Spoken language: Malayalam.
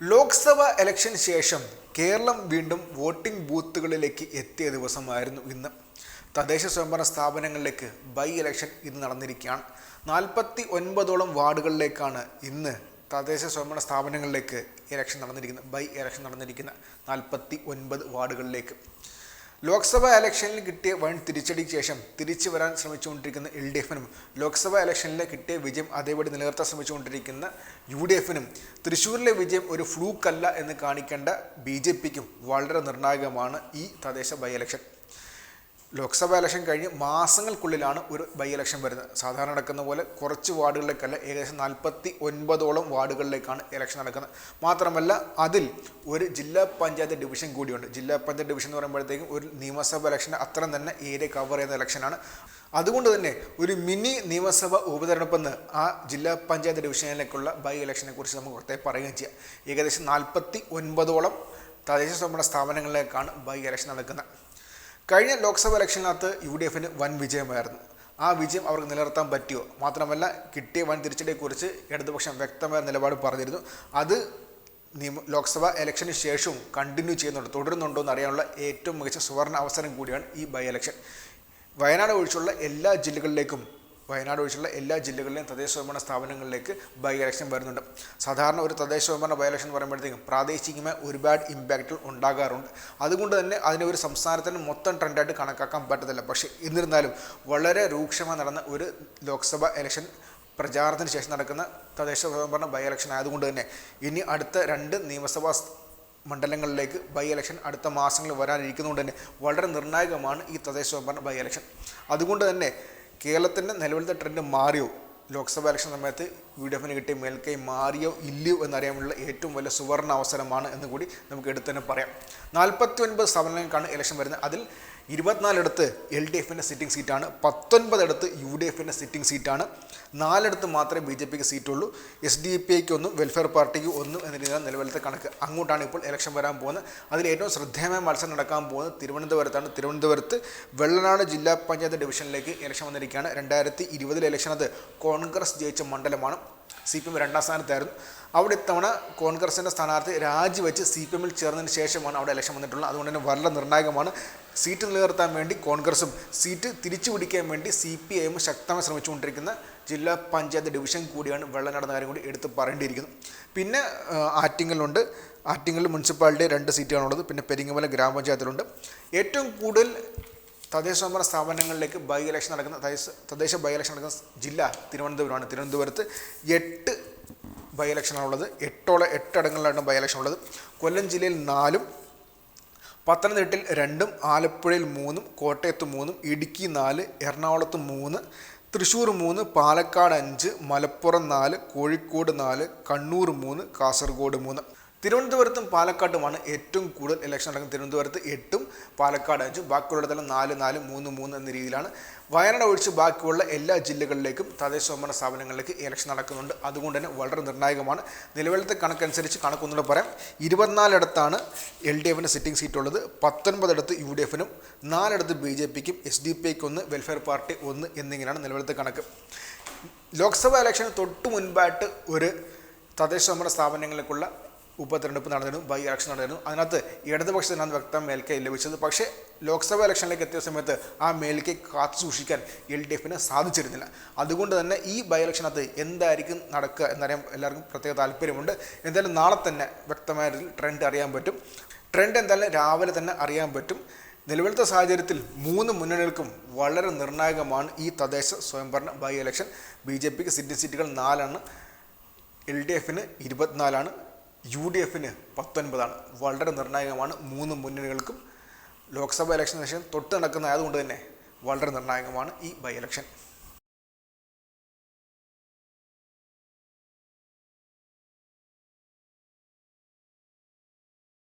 ലോക്സഭ ഇലക്ഷന് ശേഷം കേരളം വീണ്ടും വോട്ടിംഗ് ബൂത്തുകളിലേക്ക് എത്തിയ ദിവസമായിരുന്നു ഇന്ന്. തദ്ദേശ സ്വയംഭരണ സ്ഥാപനങ്ങളിലേക്ക് ബൈ ഇലക്ഷൻ ഇന്ന് നടന്നിരിക്കുകയാണ്. നാൽപ്പത്തി ഒൻപതോളം വാർഡുകളിലേക്കാണ് ഇന്ന് തദ്ദേശ സ്വയംഭരണ സ്ഥാപനങ്ങളിലേക്ക് ഇലക്ഷൻ നടന്നിരിക്കുന്നത്. ബൈ ഇലക്ഷൻ നടന്നിരിക്കുന്ന നാൽപ്പത്തി ഒൻപത് വാർഡുകളിലേക്ക്. ലോക്സഭാ ഇലക്ഷനിൽ കിട്ടിയ വൺ തിരിച്ചടിക്ക് ശേഷം തിരിച്ചു വരാൻ ശ്രമിച്ചുകൊണ്ടിരിക്കുന്ന എൽ ഡി എഫിനും ലോക്സഭാ ഇലക്ഷനിൽ കിട്ടിയ വിജയം അതേപടി നിലനിർത്താൻ ശ്രമിച്ചുകൊണ്ടിരിക്കുന്ന യു ഡി എഫിനും തൃശ്ശൂരിലെ വിജയം ഒരു ഫ്ലൂക്കല്ല എന്ന് കാണിക്കേണ്ട ബി ജെ പിക്കും വളരെ നിർണായകമാണ് ഈ തദ്ദേശ ബൈ ഇലക്ഷൻ. ലോക്സഭാ ഇലക്ഷൻ കഴിഞ്ഞ് മാസങ്ങൾക്കുള്ളിലാണ് ഒരു ബൈ ഇലക്ഷൻ വരുന്നത്. സാധാരണ നടക്കുന്ന പോലെ കുറച്ച് വാർഡുകളിലേക്കല്ല ഏകദേശം നാൽപ്പത്തി ഒൻപതോളം വാർഡുകളിലേക്കാണ് ഇലക്ഷൻ നടക്കുന്നത്. മാത്രമല്ല അതിൽ ഒരു ജില്ലാ പഞ്ചായത്ത് ഡിവിഷൻ കൂടിയുണ്ട്. ജില്ലാ പഞ്ചായത്ത് ഡിവിഷൻ എന്ന് പറയുമ്പോഴത്തേക്കും ഒരു നിയമസഭ ഇലക്ഷൻ അത്ര തന്നെ ഏരിയ കവർ ചെയ്യുന്ന ഇലക്ഷനാണ്. അതുകൊണ്ട് തന്നെ ഒരു മിനി നിയമസഭ ഉപതെരഞ്ഞെടുപ്പെന്ന് ആ ജില്ലാ പഞ്ചായത്ത് ഡിവിഷനിലേക്കുള്ള ബൈ ഇലക്ഷനെ കുറിച്ച് നമുക്ക് പ്രത്യേകം പറയുകയും ചെയ്യാം. ഏകദേശം നാൽപ്പത്തി ഒൻപതോളം തദ്ദേശ സ്വയംഭരണ സ്ഥാപനങ്ങളിലേക്കാണ് ബൈ ഇലക്ഷൻ നടക്കുന്നത്. കഴിഞ്ഞ ലോക്സഭ ഇലക്ഷനകത്ത് യു ഡി എഫിന് വൻ വിജയമായിരുന്നു. ആ വിജയം അവർക്ക് നിലനിർത്താൻ പറ്റിയോ? മാത്രമല്ല കിട്ടിയ വൻ തിരിച്ചടിയെക്കുറിച്ച് ഇടതുപക്ഷം വ്യക്തമായ നിലപാട് പറഞ്ഞിരുന്നു. അത് നിയമ ലോക്സഭ ഇലക്ഷന് ശേഷവും കണ്ടിന്യൂ ചെയ്യുന്നുണ്ട് തുടരുന്നുണ്ടോ എന്ന് അറിയാനുള്ള ഏറ്റവും മികച്ച സുവർണ അവസരം കൂടിയാണ് ഈ ബൈ ഇലക്ഷൻ വയനാട് ഒഴിച്ചുള്ള എല്ലാ ജില്ലകളിലേക്കും വയനാട് ഒഴിച്ചുള്ള എല്ലാ ജില്ലകളിലെയും തദ്ദേശ സ്വയംഭരണ സ്ഥാപനങ്ങളിലേക്ക് ബൈ ഇലക്ഷൻ വരുന്നുണ്ട്. സാധാരണ ഒരു തദ്ദേശ സ്വയംഭരണ ബൈ ഇലക്ഷൻ പറയുമ്പോഴത്തേക്കും പ്രാദേശികമായി ഒരുപാട് ഇമ്പാക്റ്റുകൾ ഉണ്ടാകാറുണ്ട്. അതുകൊണ്ട് തന്നെ അതിനെ ഒരു സംസ്ഥാനത്തിന് മൊത്തം ട്രെൻഡായിട്ട് കണക്കാക്കാൻ പറ്റത്തില്ല. പക്ഷേ എന്നിരുന്നാലും വളരെ രൂക്ഷമായി നടന്ന ഒരു ലോക്സഭ ഇലക്ഷൻ പ്രചാരണത്തിന് ശേഷം നടക്കുന്ന തദ്ദേശ സ്വയംഭരണ ബൈ ഇലക്ഷൻ ആയതുകൊണ്ട് തന്നെ ഇനി അടുത്ത രണ്ട് നിയമസഭാ മണ്ഡലങ്ങളിലേക്ക് ബൈ ഇലക്ഷൻ അടുത്ത മാസങ്ങളിൽ വരാനിരിക്കുന്നതുകൊണ്ട് തന്നെ വളരെ നിർണായകമാണ് ഈ തദ്ദേശ സ്വയംഭരണ ബൈ ഇലക്ഷൻ. അതുകൊണ്ട് തന്നെ കേരളത്തിന്റെ നിലവിലത്തെ ട്രെൻഡ് മാറിയോ? ലോക്സഭാ ഇലക്ഷൻ സമയത്ത് യു ഡി എഫിന് കിട്ടിയ മേൽക്കൈ മാറിയോ ഇല്ലയോ എന്നറിയാനുള്ള ഏറ്റവും വലിയ സുവർണ അവസരമാണ് എന്ന് കൂടി നമുക്ക് എടുത്തു തന്നെ പറയാം. നാൽപ്പത്തി ഒൻപത് സ്ഥാപനങ്ങൾക്കാണ് ഇലക്ഷൻ വരുന്നത്. അതിൽ ഇരുപത്തിനാലിടത്ത് എൽ ഡി എഫിന്റെ സിറ്റിംഗ് സീറ്റാണ് പത്തൊൻപതിടത്ത് യു ഡി എഫിന്റെ സിറ്റിംഗ് സീറ്റാണ് നാലിടത്ത് മാത്രമേ ബി ജെ പിക്ക് സീറ്റുള്ളൂ എസ് ഡി പി ഐക്ക് ഒന്നും വെൽഫെയർ പാർട്ടിക്ക് ഒന്നും എന്ന രീതിയിലാണ് നിലവിലത്തെ കണക്ക്. അങ്ങോട്ടാണ് ഇപ്പോൾ ഇലക്ഷൻ വരാൻ പോകുന്നത്. അതിൽ ഏറ്റവും ശ്രദ്ധേയമായ മത്സരം നടക്കാൻ പോകുന്നത് തിരുവനന്തപുരത്താണ്. തിരുവനന്തപുരത്ത് വെള്ളനാട് ജില്ലാ പഞ്ചായത്ത് ഡിവിഷനിലേക്ക് ഇലക്ഷൻ വന്നിരിക്കുകയാണ്. രണ്ടായിരത്തി ഇരുപതിലെ ഇലക്ഷനത് കോൺഗ്രസ് ജയിച്ച മണ്ഡലമാണ്. സി പി എം രണ്ടാം സ്ഥാനത്തായിരുന്നു. അവിടെ ഇത്തവണ കോൺഗ്രസിന്റെ സ്ഥാനാർത്ഥി രാജിവെച്ച് സി പി എമ്മിൽ ചേർന്നതിന് ശേഷമാണ് അവിടെ ഇലക്ഷൻ വന്നിട്ടുള്ളത്. അതുകൊണ്ട് തന്നെ വളരെ നിർണായകമാണ്. സീറ്റ് നിലനിർത്താൻ വേണ്ടി കോൺഗ്രസും സീറ്റ് തിരിച്ചു പിടിക്കാൻ വേണ്ടി സി പി ഐയും ശക്തമായി ശ്രമിച്ചുകൊണ്ടിരിക്കുന്ന ജില്ലാ പഞ്ചായത്ത് ഡിവിഷൻ കൂടിയാണ് വെള്ളനാട് കാര്യം കൂടി എടുത്ത് പറയേണ്ടിയിരിക്കുന്നു. പിന്നെ ആറ്റിങ്ങലുണ്ട് ആറ്റിങ്ങൽ മുനിസിപ്പാലിറ്റി രണ്ട് സീറ്റുകളുള്ളത് പിന്നെ പെരിങ്ങമല ഗ്രാമപഞ്ചായത്തിലുണ്ട്. ഏറ്റവും കൂടുതൽ തദ്ദേശ സ്വയംഭരണ സ്ഥാപനങ്ങളിലേക്ക് ബൈ ഇലക്ഷൻ നടക്കുന്ന തദ്ദേശ ബൈ ഇലക്ഷൻ നടക്കുന്ന ജില്ല തിരുവനന്തപുരമാണ്. തിരുവനന്തപുരത്ത് എട്ട് ബൈ ഇലക്ഷനാണുള്ളത് എട്ടോളം എട്ടടങ്ങളിലാണ് ബൈ ഇലക്ഷൻ ഉള്ളത് കൊല്ലം ജില്ലയിൽ നാലും പത്തനംതിട്ടയിൽ രണ്ടും ആലപ്പുഴയിൽ മൂന്നും കോട്ടയത്ത് മൂന്നും ഇടുക്കി നാല് എറണാകുളത്ത് മൂന്ന് തൃശ്ശൂർ മൂന്ന് പാലക്കാട് അഞ്ച് മലപ്പുറം നാല് കോഴിക്കോട് നാല് കണ്ണൂർ മൂന്ന് കാസർഗോഡ് മൂന്ന്. തിരുവനന്തപുരത്തും പാലക്കാട്ടുമാണ് ഏറ്റവും കൂടുതൽ ഇലക്ഷൻ നടക്കുന്നത്. തിരുവനന്തപുരത്ത് എട്ടും പാലക്കാട് അഞ്ചും ബാക്കിയുള്ളിടത്തെല്ലാം നാല് നാല് മൂന്ന് മൂന്ന് എന്ന രീതിയിലാണ്. വയനാട് ഒഴിച്ച് ബാക്കിയുള്ള എല്ലാ ജില്ലകളിലേക്കും തദ്ദേശ സ്വയംഭരണ സ്ഥാപനങ്ങളിലേക്ക് ഇലക്ഷൻ നടക്കുന്നുണ്ട്. അതുകൊണ്ട് തന്നെ വളരെ നിർണായകമാണ്. നിലവിലത്തെ കണക്കനുസരിച്ച് കണക്കൊന്നുകൂടെ പറയാം. ഇരുപത്തിനാലിടത്താണ് എൽ ഡി എഫിന് സിറ്റിംഗ് സീറ്റുള്ളത് പത്തൊൻപതിടത്ത് യു ഡി എഫിനും നാലിടത്ത് ബി ജെ പിക്കും എസ് ഡി പിക്ക് ഒന്ന് വെൽഫെയർ പാർട്ടി ഒന്ന് എന്നിങ്ങനെയാണ് നിലവിലത്തെ കണക്ക്. ലോക്സഭാ ഇലക്ഷന് തൊട്ട് മുൻപായിട്ട് ഒരു തദ്ദേശ സ്വയംഭരണ സ്ഥാപനങ്ങളിലേക്കുള്ള ഉപതെരഞ്ഞെടുപ്പ് നടന്നിരുന്നു ബൈ ഇലക്ഷൻ നടന്നിരുന്നു. അതിനകത്ത് ഇടതുപക്ഷത്തിനാണ് വ്യക്തം മേൽക്കൈ ലഭിച്ചത്. പക്ഷേ ലോക്സഭ ഇലക്ഷനിലേക്ക് എത്തിയ സമയത്ത് ആ മേൽക്കൈ കാത്തു സൂക്ഷിക്കാൻ എൽ ഡി എഫിന് സാധിച്ചിരുന്നില്ല. അതുകൊണ്ട് തന്നെ ഈ ബൈ ഇലക്ഷനകത്ത് എന്തായിരിക്കും നടക്കുക എന്നറിയാൻ എല്ലാവർക്കും പ്രത്യേക താല്പര്യമുണ്ട്. എന്തായാലും നാളെ തന്നെ വ്യക്തമായ ട്രെൻഡ് അറിയാൻ പറ്റും. ട്രെൻഡ് എന്തായാലും രാവിലെ തന്നെ അറിയാൻ പറ്റും. നിലവിലത്തെ സാഹചര്യത്തിൽ മൂന്ന് മുന്നണികൾക്കും വളരെ നിർണായകമാണ് ഈ തദ്ദേശ സ്വയംഭരണ ബൈ ഇലക്ഷൻ ബി ജെ പിക്ക് സിറ്റി സീറ്റുകൾ നാലാണ്. എൽ ഡി എഫിന് ഇരുപത്തിനാലാണ്. യു ഡി എഫിന് പത്തൊൻപതാണ്. വളരെ നിർണായകമാണ്. മൂന്ന് മുന്നണികൾക്കും ലോക്സഭ ഇലക്ഷന് ശേഷം തൊട്ട് നടക്കുന്ന ആയതുകൊണ്ട് തന്നെ വളരെ നിർണായകമാണ് ഈ ബൈ ഇലക്ഷൻ